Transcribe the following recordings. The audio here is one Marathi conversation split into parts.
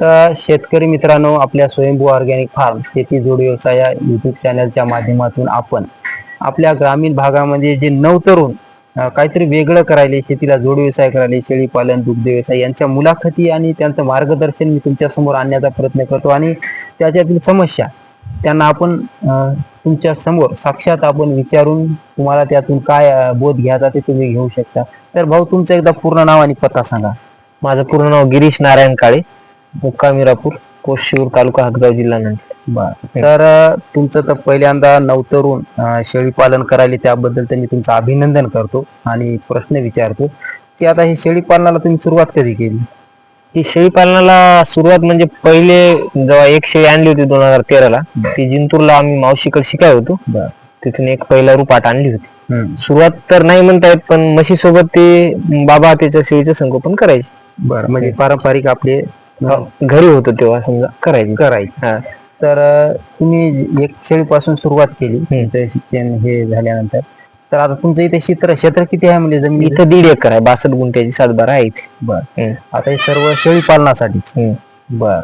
तर शेतकरी मित्रांनो आपल्या स्वयंभू ऑर्गॅनिक फार्म शेती जोड व्यवसाय या युट्यूब चॅनलच्या माध्यमातून आपण आपल्या ग्रामीण भागामध्ये जे नव तरुण काहीतरी वेगळं करायले शेतीला जोड व्यवसाय करायले शेळीपालन दुग्ध व्यवसाय यांच्या मुलाखती आणि त्यांचं मार्गदर्शन मी तुमच्यासमोर आणण्याचा प्रयत्न करतो आणि त्याच्यातील समस्या त्यांना आपण तुमच्यासमोर साक्षात आपण विचारून तुम्हाला त्यातून काय बोध घ्यायचा ते तुम्ही घेऊ शकता. तर भाऊ तुमचं एकदा पूर्ण नाव आणि पत्ता सांगा. माझं पूर्ण नाव गिरीश नारायण काळे. मुक्काम मिरापूर कोशिवर तालुका हदगाव जिल्हा नांदेड. बर. तर अं, तुमचं तर पहिल्यांदा नवतरुण अं, शेळीपालन करायले त्याबद्दल तर मी तुमचं अभिनंदन करतो आणि प्रश्न विचारतो. की आता हे शेळीपालनाला तुम्ही सुरुवात कधी केली? ही शेळी पालनाला सुरुवात म्हणजे पहिले जेव्हा एक शेळी आणली होती दोन हजार तेराला ती जिंतूरला आम्ही मावशीकडे शिकाय होतो. बर. तिथून एक पहिला रूपाट आणली होती. सुरुवात तर नाही म्हणता येत पण म्हशी सोबत ते बाबा त्याच्या शेळीचं संगोपन करायचे. बर. म्हणजे पारंपरिक आपले घरी होतो तेव्हा समजा. करायचे करायचे. हा. तर तुम्ही एक शेळीपासून सुरुवात केली तुमचं शिक्षण हे झाल्यानंतर. तर आता तुमचं इथे क्षेत्र क्षेत्र किती आहे म्हणजे जमीन इथं दीड एकर आहे बासष्ट गुंठ्याची सातबारा आहे इथे. बर. आता हे सर्व शेळीपालनासाठीच हम्म. बर.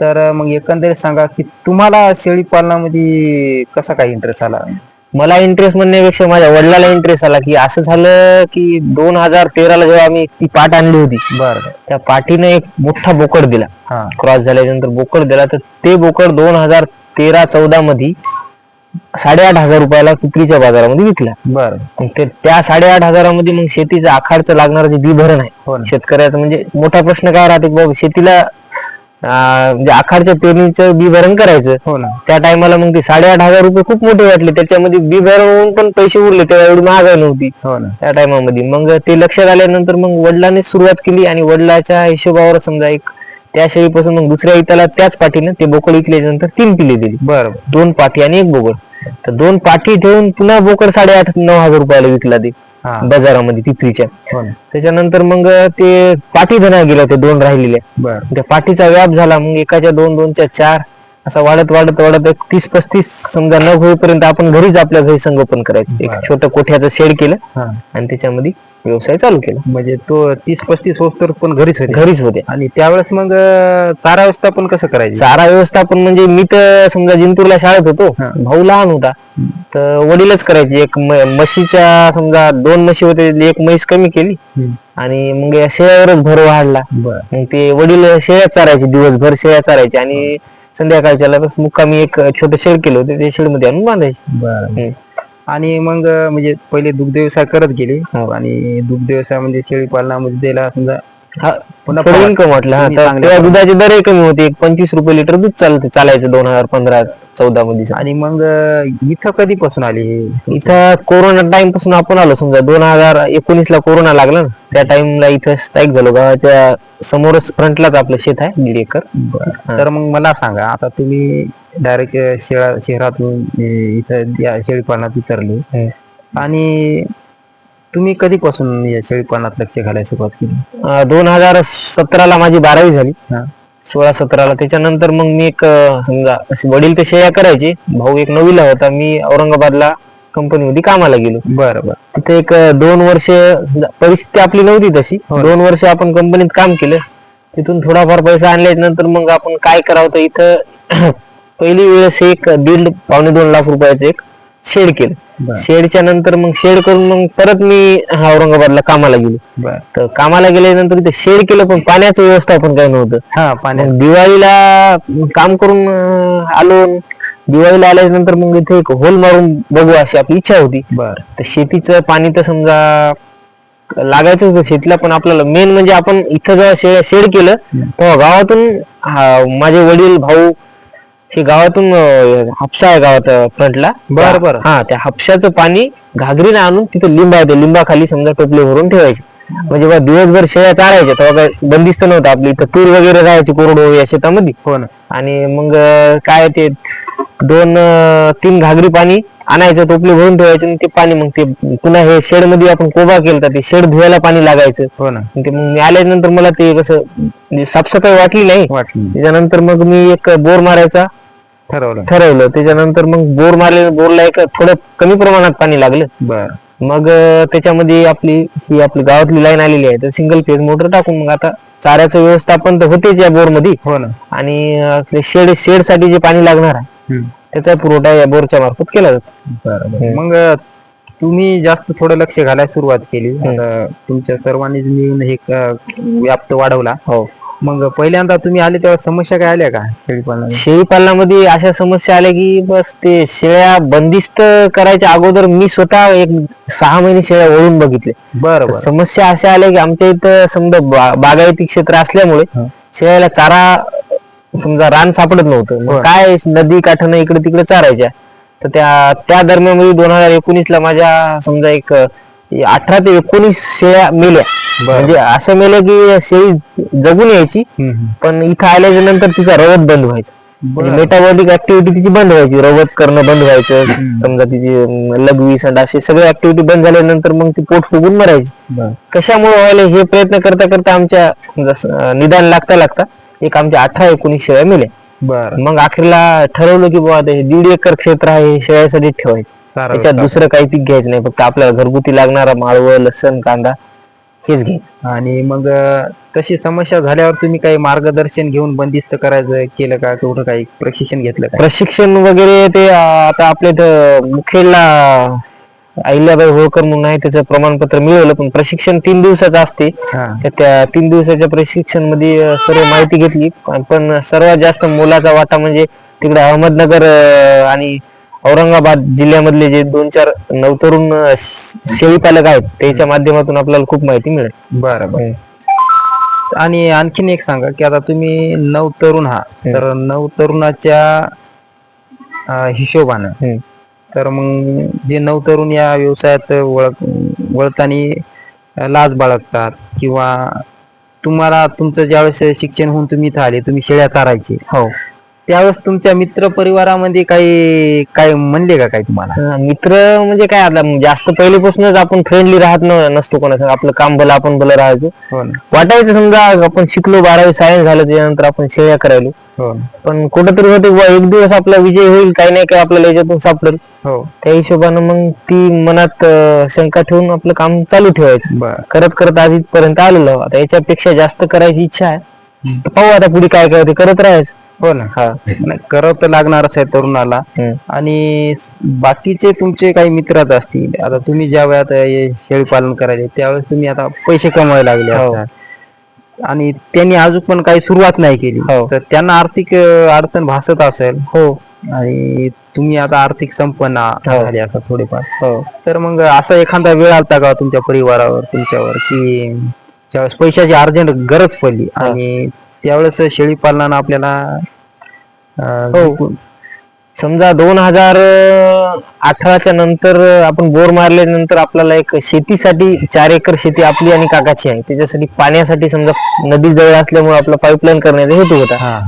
तर मग एकंदरीत सांगा की तुम्हाला शेळीपालनामध्ये कसा काय इंटरेस्ट आला? मला इंटरेस्ट म्हणण्यापेक्षा माझ्या वडिलाला इंटरेस्ट आला की असं झालं की दोन हजार तेराला जेव्हा आम्ही ती पाट आणली होती बर. त्या पाठीने एक मोठा बोकड दिला. हा. क्रॉस झाल्यानंतर बोकड दिला तर ते बोकड दोन हजार तेरा चौदा मध्ये साडेआठ हजार रुपयाला पिपरीच्या बाजारामध्ये विकला. बर. मग ते त्या साडेआठ हजारामध्ये मग शेतीचं आखाडचं लागणारं जे बी भरण आहे हो ना. शेतकऱ्याचं म्हणजे मोठा प्रश्न काय राहते की बाबा शेतीला अं, म्हणजे आखाडच्या पेरणीचं बी भरण करायचं. हो ना. त्या टायमाला मग ते साडेआठ हजार रुपये खूप मोठे वाटले. त्याच्यामध्ये बी भरून पण पैसे उरले. तेव्हा एवढी महागाई नव्हती. हो ना. त्या टायमामध्ये. मग ते लक्षात आल्यानंतर मग वडिलांनी सुरुवात केली आणि वडिलाच्या हिशोबावर समजा एक त्या शेळीपासून मग दुसऱ्या इताला त्याच पाठीनं ते बोकड विकल्याच्या नंतर तीन पिले दिली. बर दोन पाठी आणि एक बोकड. तर दोन पाठी ठेवून पुन्हा बोकड साडेआठ नऊ हजार रुपयाला विकला ते. बाजारामध्ये पिपरीच्या हो त्याच्यानंतर मग ते पाठी धना गेल्या ते दोन राहिलेल्या बर. त्या पाठीचा व्याप झाला मग एकाच्या दोन दोनच्या चार. असा वाढत वाढत वाढत एक तीस पस्तीस समजा न होईपर्यंत आपण घरीच आपल्या घरी संगोपन करायचं. एक. छोटं कोठ्याचं शेड केलं हा. आणि त्याच्यामध्ये व्यवसाय चालू केला. म्हणजे तो तीस पस्तीस तर पण घरीच होते घरीच होते आणि त्यावेळेस मग अं, चारा व्यवस्थापन कसं करायचं? चारा व्यवस्थापन म्हणजे मी तर समजा जिंतूरला शाळेत होतो. हा. भाऊ लहान होता. तर वडीलच करायचे. एक म- म्हशीच्या समजा दोन म्हशी होते एक म्हैस कमी केली आणि मग या शेळ्यावरच भर वाढला. बर. मग ते वडील शेळ्या चारायचे दिवसभर शेळ्या चारायचे आणि संध्याकाळच्या बस मुक्कामी एक छोटं शेड केलं होतं ते शेडमध्ये आणून बांधायचे बर हम्म. आणि मग अं, म्हणजे पहिले दुग्ध व्यवसाय करत गेले हो. आणि दुग्ध व्यवसाय म्हणजे शेळीपालनामध्ये त्याला समजा हा, पुन्हा थोडं फवार- इन्कम वाटलं. हा तुम्ही तर चांगल्या तेव्हा दुधाचे दरही कमी होते. एक पंचवीस रुपये लिटर दूध चालत चालायचं दोन हजार पंधरा चौदा मध्ये. आणि मग अं, इथं कधीपासून आले हे इथं कोरोना टाइमपासून आपण आलो. समजा दोन हजार एकोणीस ला कोरोना लागला ना त्या टाइमला इथं स्ट्राईक झालो गावाच्या समोरच फ्रंटलाच आपलं शेत आहे दीड एकर. तर मग मला सांगा आता तुम्ही डायरेक्ट शेळा शहरातून अं, इथं या शेळीपालनात उतरले. आणि तुम्ही कधीपासून या शेळीपालनात लक्ष घालायला सुरुवात केली? दोन हजार सतराला माझी बारावी झाली. हा. सोळा सतराला. त्याच्यानंतर मग मी एक अं, समजा असे वडील ते शेया करायचे. भाऊ एक नववीला होता. मी औरंगाबादला कंपनीमध्ये कामाला गेलो. बरं बरं. तिथे एक अं, दोन वर्ष समजा परिस्थिती आपली नव्हती तशी. हो. दोन वर्ष आपण कंपनीत काम केलं. तिथून थोडाफार पैसा आणल्याच्या नंतर मग आपण काय करावं तर इथं पहिली वेळेस एक दीड पावणे दोन लाख रुपयाचं एक शेड केलं. बरं. शेडच्या नंतर मग शेड करून मग परत मी हा औरंगाबादला कामाला गेलो. बरं. तर कामाला गेल्यानंतर ते शेड केलं पण पाण्याचं व्यवस्थापन काही नव्हतं. हा मग दिवाळीला काम करून अं, आलो. दिवाळीला आल्यानंतर मग इथे एक होल मारून बघू अशी आपली इच्छा होती. बरं. तर शेतीचं पाणी तर समजा लागायचं होतं शेतीला पण आपल्याला मेन म्हणजे आपण इथं जेव्हा शेड केलं तेव्हा गावातून हा, माझे वडील भाऊ हे गावातून अं, हापसा आहे गावात फ्रंटला. बरं, बरं. हा त्या हापशाचं पाणी घागरीने आणून तिथे लिंब आहे लिंबाखाली समजा टोपले भरून ठेवायचे. म्हणजे बा दिवसभर शेळ्या चारायच्या तेव्हा बंदिस्त नव्हतं आपली. इथं तूर वगैरे राहायची कोरडो या शेतामध्ये. हो ना. आणि मग काय ते दोन अं, तीन घागरी पाणी आणायचं टोपले भरून ठेवायचे आणि ते पाणी मग ते पुन्हा हे शेडमध्ये आपण कोबा केलं तर ते शेड धुवायला पाणी लागायचं. हो ना. आणि ते मग मी आल्यानंतर मला ते कसं म्हणजे साफसफाई वाटली नाही. वाटलं त्याच्यानंतर मग मी एक बोर मारायचा. ठरवलं. ठरवलं. त्याच्यानंतर मग बोर मारले बोरला एक थोडं कमी प्रमाणात पाणी लागलं. बर. मग त्याच्यामध्ये आपली ही आपली गावातली लाईन आलेली आहे तर सिंगल फेज मोटर टाकून मग आता चाऱ्याचं व्यवस्थापन तर होतेच या बोरमध्ये हो ना. आणि शेड शेडसाठी जे पाणी लागणार आहे त्याचा पुरवठा या बोरच्या मार्फत केला जातो. मग तुम्ही जास्त थोडं लक्ष घालायला सुरुवात केली. तुमच्या सर्वांनीच मिळून हे व्याप्त वाढवला. हो. मग पहिल्यांदा तुम्ही आले तेव्हा समस्या काय आल्या का शेळीपालनात शेळी पालनामध्ये अशा समस्या आल्या की बस ते शेळ्या बंदिस्त करायच्या अगोदर मी स्वतः एक सहा महिने शेळ्या ओळून बघितले. बरं समस्या अशा आल्या की आमच्या इथं समजा बा- बागायती क्षेत्र असल्यामुळे हं. शेळ्याला चारा समजा रान सापडत नव्हतं. मग बरं. काय नदी काठानं इकडे तिकडे चारायच्या? तर त्या त्या दरम्यान दोन हजार एकोणीस ला माझ्या समजा एक अठरा ते एकोणीस शेळ्या मेल्या. म्हणजे असं मेल्या की शेळी जगून यायची. पण इथं आल्याच्यानंतर तिचा रवत बंद व्हायचा. म्हणजे. मेटाबॉलिक ऍक्टिव्हिटी तिची बंद व्हायची रवत करणं बंद व्हायचं समजा तिची लघवी संडास हे सगळे ऍक्टिव्हिटी बंद झाल्यानंतर मग ती पोट फुगून मरायची. कशामुळे व्हायला हे प्रयत्न करता करता आमच्या निदान लागता लागता एक आमच्या अठरा एकोणीस शेळ्या मेल्या. मग अखेरला ठरवलं की बाबा दीड एकर क्षेत्र आहे शेळ्यासाठी ठेवायचं. चारा त्याच्यात दुसरं काही पीक घ्यायचं नाही. फक्त आपल्याला घरगुती लागणारा माळवं लसण कांदा हेच घ्यायचं आणि मग अं, तशी समस्या झाल्यावर तुम्ही काही मार्गदर्शन घेऊन बंदिस्त करायचं केलं का? कुठं काही प्रशिक्षण घेतलं का? प्रशिक्षण वगैरे ते अं, आता आपल्या इथं मुखेडला अहिल्याबाई होळकर म्हणून आहे. त्याचं प्रमाणपत्र मिळवलं पण प्रशिक्षण तीन दिवसाचं असते. हा. तर त्या तीन दिवसाच्या प्रशिक्षणमध्ये सर्व माहिती घेतली. पण- पण सर्वात जास्त मोलाचा वाटा म्हणजे तिकडे अहमदनगर अं, आणि औरंगाबाद जिल्ह्यामधले जे दोन चार नवतरुण अं, श- शेळीपालक आहेत त्याच्या माध्यमातून आपल्याला खूप माहिती मिळेल. बरं बरं. आणि आणखीन एक सांगा की आता तुम्ही नऊ तरुण आहात तर नऊ तरुणाच्या अं, हिशोबानं हम्म. तर मग जे नऊ तरुण या व्यवसायात वळख वळताना लाज बाळगतात किंवा तुम्हाला तुमचं ज्यावेळेस शिक्षण होऊन तुम्ही इथं आले तुम्ही शेळ्या चारायचे. हो. त्यावेळेस तुमच्या मित्र परिवारामध्ये काही काय म्हणले का काय तुम्हाला? मित्र म्हणजे काय आता जास्त पहिलेपासूनच आपण फ्रेंडली राहत नसतो कोणाचं आपलं काम भलं आपण भलं राहायचो. हो ना. वाटायचं समजा आपण शिकलो बारावी सायन्स झालं त्याच्यानंतर आपण शेळ्या करायलो. हो पण कुठंतरी होते बुवा एक दिवस आपला विजय होईल काही नाही काही आपल्याला याच्यातून सापडेल. हो. त्या हिशोबानं मग ती मनात अं, शंका ठेवून आपलं काम चालू ठेवायचं. बर. करत करत आज इथपर्यंत आलेलो. आता याच्यापेक्षा जास्त करायची इच्छा आहे. तर पाहू आता पुढे काय काय ते करत राहायचं. हो ना हा नाही, करावं तर लागणारच आहे तरुणाला हम्म. आणि बाकीचे तुमचे काही मित्रच असतील आता तुम्ही ज्या वेळात हे शेळी पालन करायचे त्यावेळेस तुम्ही आता पैसे कमवायला लागले हो. आणि त्यांनी अजून पण काही सुरुवात नाही केली हो. तर त्यांना आर्थिक अं, अडचण भासत असेल हो आणि तुम्ही आता आर्थिक संपन्न हो. झाले आता थोडेफार हो तर मग असा एखादा वेळ आलता का तुमच्या परिवारावर तुमच्यावर की ज्यावेळेस पैशाची अर्जंट गरज पडली. आणि त्यावेळेस शेळी पालनानं आपल्याला अं, हो. समजा दोन हजार अठराच्या नंतर आपण बोर मारल्यानंतर आपल्याला एक शेतीसाठी चार एकर शेती आपली आणि काकाची आहे. त्याच्यासाठी पाण्यासाठी समजा नदी जवळ असल्यामुळे आपला पाईपलाईन करण्याचा हेतू होता. हा.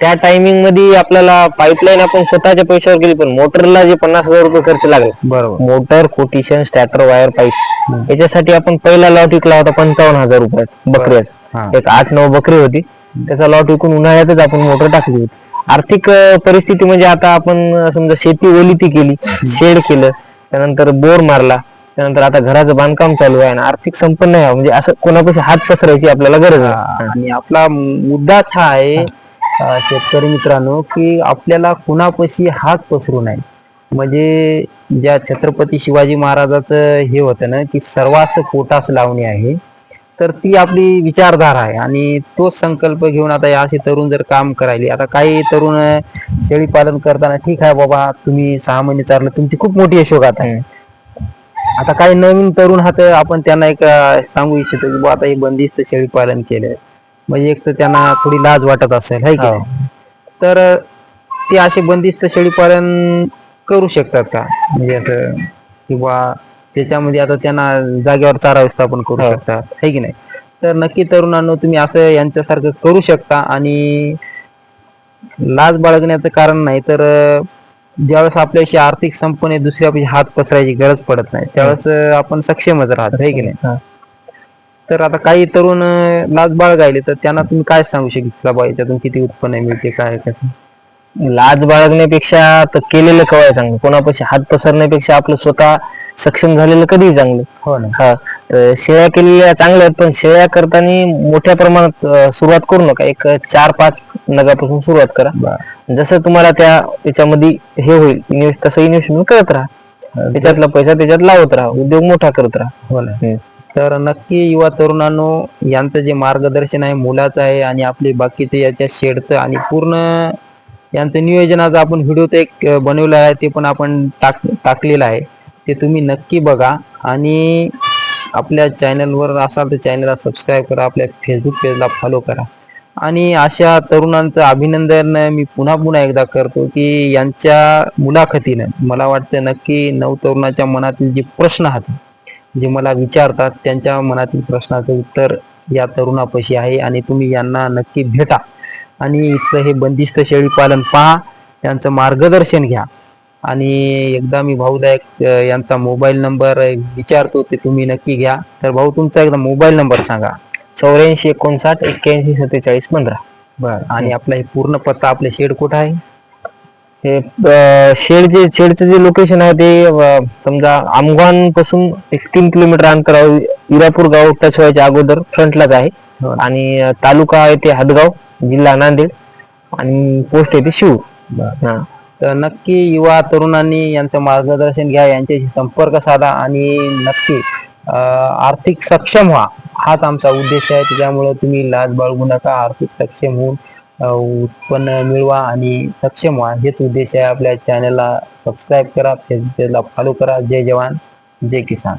त्या टायमिंगमध्ये आपल्याला पाईपलाईन आपण स्वतःच्या पैशावर केली पण मोटरला जे पन्नास हजार रुपये खर्च लागला. बरोबर. Motor quotation stator wire pipe याच्यासाठी आपण पहिला लॉट विकला होता पंचावन्न हजार रुपयात हा. बकऱ्याचा एक आठ नऊ बकरी होती. त्याचा लॉट विकून उन्हाळ्यातच आपण मोटर टाकली होती. आर्थिक परिस्थिती म्हणजे आता आपण समजा शेती ओलिती केली शेड केलं त्यानंतर बोर मारला त्यानंतर आता घराचं बांधकाम चालू आहे आणि आर्थिक संपन्न आहे. म्हणजे असं कोणापाशी हात पसरायची आपल्याला गरज आहे. आणि आपला मुद्दाच हा आहे शेतकरी मित्रांनो की आपल्याला कुणापाशी हात पसरू नये. म्हणजे ज्या छत्रपती शिवाजी महाराजाचं हे होतं ना की सर्वास पोटास लावणे आहे. तर ती आपली विचारधारा आहे आणि तोच संकल्प घेऊन आता हे असे तरुण जर काम करायले आता काही तरुण शेळी पालन करताना ठीक आहे बाबा तुम्ही सहा महिने चाललं तुमची खूप मोठी यशोगाथा आहे. आता काही नवीन तरुण हात आपण त्यांना एक सांगू इच्छितो की आता हे बंदिस्त शेळी पालन केलंय. म्हणजे एक तर त्यांना थोडी लाज वाटत असेल है की हो. तर ते असे बंदिस्त शेळी पालन करू शकतात का? म्हणजे असं किंवा त्याच्यामध्ये आता त्यांना जागेवर चारा व्यवस्थापन करू हो. शकतात है की नाही? तर नक्की तरुणांनो तुम्ही असं यांच्यासारखं करू शकता आणि लाज बाळगण्याचं कारण नाही तर ज्यावेळेस आपल्याशी आर्थिक संपणे दुसऱ्यापाशी हात पसरायची गरज पडत नाही. त्यावेळेस अं, आपण सक्षमच राहतो है की नाही? हा. तर आता काही तरुण लाज बाळगायले तर त्यांना तुम्ही काय सांगू शकता बा याच्यातून किती उत्पन्न मिळते काय कसं? लाज बाळगण्यापेक्षा तर केलेलं कवाय चांगलं. कोणापाशी हात पसरण्यापेक्षा आपलं स्वतः सक्षम झालेलं कधीही चांगलं. हो ना. हा. शेळ्या केलेल्या चांगल्या आहेत पण शेळ्या करताना मोठ्या प्रमाणात अं, सुरुवात करू नका. एक चार पाच नगापासून सुरुवात करा. जसं तुम्हाला त्या त्याच्यामध्ये हे होईल इन्व्हेस्ट तसं इन्व्हेस्टमेंट करत राहा. त्याच्यातला पैसा त्याच्यात लावत राहा. उद्योग मोठा करत राहा. हो ना. तर नक्की युवा तरुणांनो यांचं जे मार्गदर्शन आहे मुलाचं आहे आणि आपले बाकीचे याच्या शेडचं आणि पूर्ण यांचं नियोजनाचा आपण व्हिडिओ ते एक बनवला आहे ते पण आपण टाक टाकलेलं आहे. ते तुम्ही नक्की बघा आणि आपल्या चॅनलवर असाल तर चॅनलला सबस्क्राईब करा आपल्या फेसबुक पेजला फॉलो करा. आणि अशा तरुणांचं अभिनंदन मी पुन्हा पुन्हा एकदा करतो की यांच्या मुलाखतीनं मला वाटतं नक्की नवतरुणाच्या मनातील जे प्रश्न आहेत जे मला विचारतात त्यांच्या मनातील प्रश्नाचं उत्तर या तरुणापाशी आहे आणि तुम्ही यांना नक्की भेटा. आणि इथलं हे बंदिस्त शेळी पालन पहा. त्यांचं मार्गदर्शन घ्या. आणि एकदा मी अं, यांचा मोबाईल नंबर विचारतो ते तुम्ही नक्की घ्या. तर भाऊ तुमचा एकदा मोबाईल नंबर सांगा. चौऱ्याऐंशी एकोणसाठ एक्क्याऐंशी सत्तेचाळीस पंधरा बर. आणि आपला हे पूर्ण पत्ता आपले शेड कुठं आहे? हे शेड जे शेडचं जे लोकेशन आहे ते समजा आमगानपासून एक तीन किलोमीटर अंतरावर इरापूर गाव टच व्हायच्या अगोदर फ्रंटलाच आहे. आणि तालुका आहे ते हादगाव. जिल्हा नांदेड आणि पोस्ट आहे ते शिव हा. तर नक्की युवा तरुणांनी यांचं मार्गदर्शन घ्या यांच्याशी संपर्क साधा आणि नक्की आर्थिक सक्षम व्हा. हाच आमचा उद्देश आहे. त्याच्यामुळे तुम्ही लाज बाळगू नका. आर्थिक सक्षम होऊन उत्पन्न मिळवा आणि सक्षम व्हा. हेच उद्देश आहे. आपल्या चॅनलला सबस्क्राईब करा फेसबुक पेजला फॉलो करा. जय जवान जय किसान.